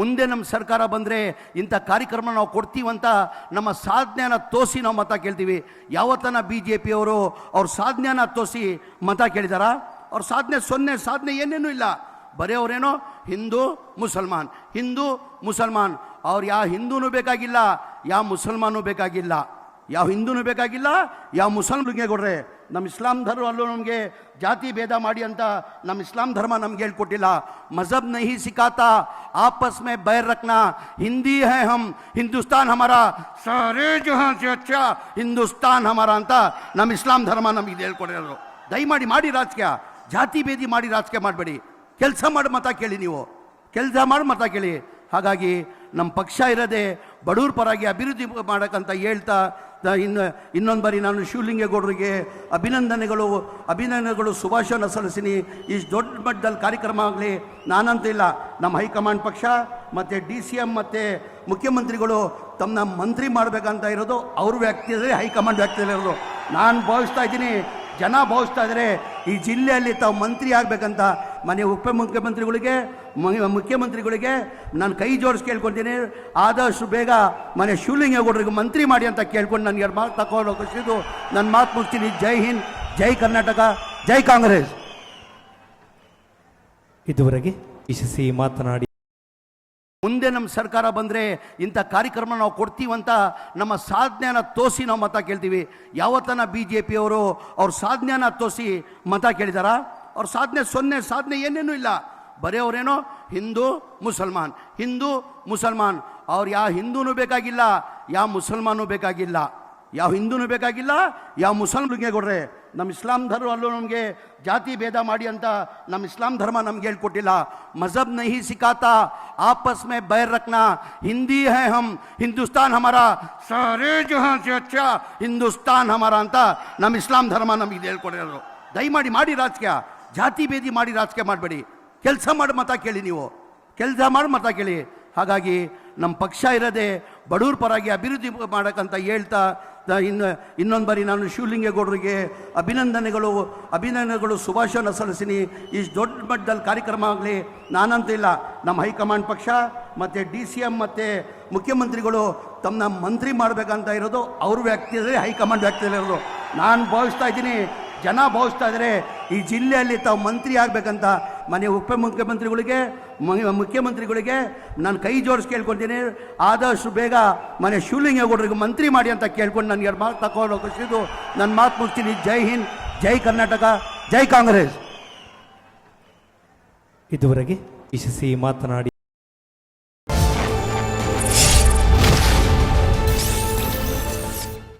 ಮುಂದೆ ನಮ್ಮ ಸರ್ಕಾರ ಬಂದರೆ ಇಂಥ ಕಾರ್ಯಕ್ರಮ ನಾವು ಕೊಡ್ತೀವಂತ ನಮ್ಮ ಸಾಧನೆನ ತೋಸಿ ನಾವು ಮತ ಕೇಳ್ತೀವಿ. ಯಾವತ್ತನ ಬಿ ಜೆ ಪಿಯವರು ಅವ್ರ ಸಾಧನೆನ ತೋಸಿ ಮತ ಕೇಳಿದಾರ? ಅವ್ರ ಸಾಧನೆ ಸೊನ್ನೆ, ಸಾಧನೆ ಏನೇನೂ ಇಲ್ಲ. ಬರೀ ಅವರೇನೋ ಹಿಂದೂ, ಮುಸಲ್ಮಾನ್. ಹಿಂದೂ, ಮುಸಲ್ಮಾನ್. ಅವ್ರು ಯಾವ ಹಿಂದೂನು ಬೇಕಾಗಿಲ್ಲ ಯಾವ ಮುಸಲ್ಮಾನೂ ಬೇಕಾಗಿಲ್ಲ. ಯಾವ ಹಿಂದೂನು ಬೇಕಾಗಿಲ್ಲ ಯಾವ ಮುಸಲ್ಮಾನ್ಗೆ ಕೊಡ್ರೆ ನಮ್ಮ ಇಸ್ಲಾಂ ಧರ್ಮ ಅಲ್ಲೂ ನಮಗೆ ಜಾತಿ ಭೇದ ಮಾಡಿ ಅಂತ ನಮ್ಮ ಇಸ್ಲಾಂ ಧರ್ಮ ನಮ್ಗೆ ಹೇಳ್ಕೊಟ್ಟಿಲ್ಲ. ಮಜಬ್ ನಹಿ ಸಿಕಾತ, ಆಪಸ್ ಮೇ ಬೈರ್ ರಕ್ನಾ, ಹಿಂದಿ ಹೈ ಹಮ್, ಹಿಂದೂಸ್ತಾನ್ ಹಮಾರ, ಸಾರೇ ಜಹಾನ್ ಸೆ ಹಿಂದೂಸ್ತಾನ್ ಹಮಾರ ಅಂತ ನಮ್ಮ ಇಸ್ಲಾಂ ಧರ್ಮ ನಮಗೆ ಹೇಳ್ಕೊಟ್ಟಿರೋದು. ದಯಮಾಡಿ ಮಾಡಿ ರಾಜಕೀಯ, ಜಾತಿ ಭೇದಿ ಮಾಡಿ ರಾಜಕೀಯ ಮಾಡಬೇಡಿ. ಕೆಲಸ ಮಾಡಿ ಮತ ಕೇಳಿ ನೀವು. ಕೆಲಸ ಮಾಡಿ ಮತ ಕೇಳಿ. ಹಾಗಾಗಿ ನಮ್ಮ ಪಕ್ಷ ಇರದೆ ಬಡವ್ರ ಪರಾಗಿ ಅಭಿವೃದ್ಧಿ ಮಾಡಕ್ಕಂತ ಹೇಳ್ತಾ ಇನ್ನು, ಇನ್ನೊಂದು ಬಾರಿ ನಾನು ಶಿವಲಿಂಗೇಗೌಡರಿಗೆ ಅಭಿನಂದನೆಗಳು ಅಭಿನಂದನೆಗಳು ಶುಭಾಶಯನ ಸಲ್ಲಿಸಿನಿ. ಇಷ್ಟು ದೊಡ್ಡ ಮಟ್ಟದಲ್ಲಿ ಕಾರ್ಯಕ್ರಮ ಆಗಲಿ, ನಾನಂತ ಇಲ್ಲ. ನಮ್ಮ ಹೈಕಮಾಂಡ್ ಪಕ್ಷ, ಮತ್ತು ಡಿ ಸಿ ಎಂ ಮತ್ತು ಮುಖ್ಯಮಂತ್ರಿಗಳು ತಮ್ಮನ್ನ ಮಂತ್ರಿ ಮಾಡಬೇಕಂತ ಇರೋದು ಅವ್ರ ವ್ಯಕ್ತಿಯಲ್ಲಿ, ಹೈಕಮಾಂಡ್ ವ್ಯಕ್ತಿಯಲ್ಲಿ ಇರೋದು. ನಾನು ಭಾವಿಸ್ತಾ ಇದ್ದೀನಿ. ಜನ ಭಾವಿಸ್ತಾ ಇದ್ದಾರೆ ಈ ಜಿಲ್ಲೆಯಲ್ಲಿ ತಾವು ಮಂತ್ರಿ ಆಗಬೇಕಂತ ಮನೆ ಉಪಮುಖ್ಯಮಂತ್ರಿಗಳಿಗೆ ಮುಖ್ಯಮಂತ್ರಿಗಳಿಗೆ ಮುಖ್ಯಮಂತ್ರಿಗಳಿಗೆ ನಾನು ಕೈ ಜೋಡಿಸಿ ಕೇಳ್ಕೊತೀನಿ. ಆದಷ್ಟು ಬೇಗ ಮನೆ ಶಿವಲಿಂಗೇಗೌಡರಿಗೆ ಮಂತ್ರಿ ಮಾಡಿ ಅಂತ ಕೇಳ್ಕೊಂಡು ನನಗೆ ಎರಡು ಮಾತು ತಗೊಂಡು ಹೋಗಿದ್ದು ನನ್ನ ಮಾತು ಮುಗಿಸ್ತೀನಿ. ಜೈ ಹಿಂದ್ ಜೈ ಕರ್ನಾಟಕ ಜೈ ಕಾಂಗ್ರೆಸ್. ಇದುವರೆಗೆ ಯಶಸ್ವಿ ಮಾತನಾಡಿ ಮುಂದೆ ನಮ್ಮ ಸರ್ಕಾರ ಬಂದರೆ ಇಂಥ ಕಾರ್ಯಕ್ರಮ ನಾವು ಕೊಡ್ತೀವಂತ ನಮ್ಮ ಸಾಧನೆಯನ್ನು ತೋರಿಸಿ ನಾವು ಮತ ಕೇಳ್ತೀವಿ. ಯಾವತ್ತನ ಬಿ ಜೆ ಪಿಯವರು ಅವ್ರ ಸಾಧನೆಯನ್ನು ತೋಸಿ ಮತ ಕೇಳಿದಾರ? ಅವ್ರ ಸಾಧನೆ ಸೊನ್ನೆ ಸಾಧನೆ ಏನೇನೂ ಇಲ್ಲ ಬರೀ ಅವರೇನೋ ಹಿಂದೂ ಮುಸಲ್ಮಾನ್ ಹಿಂದೂ ಮುಸಲ್ಮಾನ್ ಅವ್ರು ಯಾವ ಹಿಂದೂನೂ ಬೇಕಾಗಿಲ್ಲ ಯಾವ ಮುಸಲ್ಮಾನೂ ಬೇಕಾಗಿಲ್ಲ ಯಾವ ಹಿಂದೂನೂ ಬೇಕಾಗಿಲ್ಲ ಯಾವ ಮುಸಲ್ಮಾನ್ಗೆ ಕೊಡ್ರೆ ನಮ್ಮ ಇಸ್ಲಾಂ ಧರ್ಮ ಅಲ್ಲೂ ನಮಗೆ ಜಾತಿ ಭೇದ ಮಾಡಿ ಅಂತ ನಮ್ಮ ಇಸ್ಲಾಂ ಧರ್ಮ ನಮ್ಗೆ ಹೇಳ್ಕೊಟ್ಟಿಲ್ಲ ಮಜಹಬ್ ನಹಿ ಸಿಖಾತಾ ಆಪಸ್ ಮೇ बैर रखना हिंदी है हम हिंदुस्तान हमारा सारे जहां से अच्छा ಹಿಂದೂಸ್ತಾನ್ ಹಮಾರ ಅಂತ ನಮ್ಮ ಇಸ್ಲಾಂ ಧರ್ಮ ನಮಗೆ ಹೇಳ್ಕೊಡಿರೋದು ದಯಮಾಡಿ ಮಾಡಿ ರಾಜಕೀಯ ಜಾತಿ ಭೇದಿ ಮಾಡಿ ರಾಜಕೀಯ ಮಾಡಬೇಡಿ. ಕೆಲಸ ಮಾಡಿ ಮತ ಕೇಳಿ ನೀವು. ಕೆಲಸ ಮಾಡಿ ಮತ ಕೇಳಿ. ಹಾಗಾಗಿ ನಮ್ಮ ಪಕ್ಷ ಇರದೆ ಬಡವ್ರ ಪರಾಗಿ ಅಭಿವೃದ್ಧಿ ಮಾಡೋಕ್ಕಂತ ಹೇಳ್ತಾ ಇನ್ನು, ಇನ್ನೊಂದು ಬಾರಿ ನಾನು ಶಿವಲಿಂಗೇಗೌಡರಿಗೆ ಅಭಿನಂದನೆಗಳು ಅಭಿನಂದನೆಗಳು ಶುಭಾಶಯನ ಸಲ್ಲಿಸಿನಿ. ಇಷ್ಟು ದೊಡ್ಡ ಮಟ್ಟದಲ್ಲಿ ಕಾರ್ಯಕ್ರಮ ಆಗಲಿ, ನಾನಂತ ಇಲ್ಲ. ನಮ್ಮ ಹೈಕಮಾಂಡ್ ಪಕ್ಷ, ಮತ್ತು ಡಿ ಸಿ ಎಂ ಮತ್ತು ಮುಖ್ಯಮಂತ್ರಿಗಳು ತಮ್ಮನ್ನ ಮಂತ್ರಿ ಮಾಡಬೇಕಂತ ಇರೋದು ಅವ್ರ ವ್ಯಕ್ತಿಯಲ್ಲಿ, ಹೈಕಮಾಂಡ್ ವ್ಯಕ್ತಿಯಲ್ಲಿ ಇರೋದು. ನಾನು ಭಾವಿಸ್ತಾ ಇದ್ದೀನಿ, ಜನ ಭಾವಿಸ್ತಾ ಇದ್ದಾರೆ ಈ ಜಿಲ್ಲೆಯಲ್ಲಿ ತಾವು ಮಂತ್ರಿ ಆಗಬೇಕಂತ ಮನೆ ಉಪಮುಖ್ಯಮಂತ್ರಿಗಳಿಗೆ ಮುಖ್ಯಮಂತ್ರಿಗಳಿಗೆ ನಾನು ಕೈ ಜೋಡಿಸಿ ಕೇಳ್ಕೊತೀನಿ ಆದಷ್ಟು ಬೇಗ ಮನೆ ಶಿವಲಿಂಗೇಗೌಡರಿಗೆ ಮಂತ್ರಿ ಮಾಡಿ ಅಂತ ಕೇಳ್ಕೊಂಡು ನನಗೆ ಮಾತು ತಗೊಂಡು ಖುಷಿದು ನನ್ನ ಮಾತು ಮುಗಿಸ್ತೀನಿ. ಜೈ ಹಿಂದ್, ಜೈ ಕರ್ನಾಟಕ, ಜೈ ಕಾಂಗ್ರೆಸ್. ಇದುವರೆಗೆ ಯಶಸ್ವಿ ಮಾತನಾಡಿ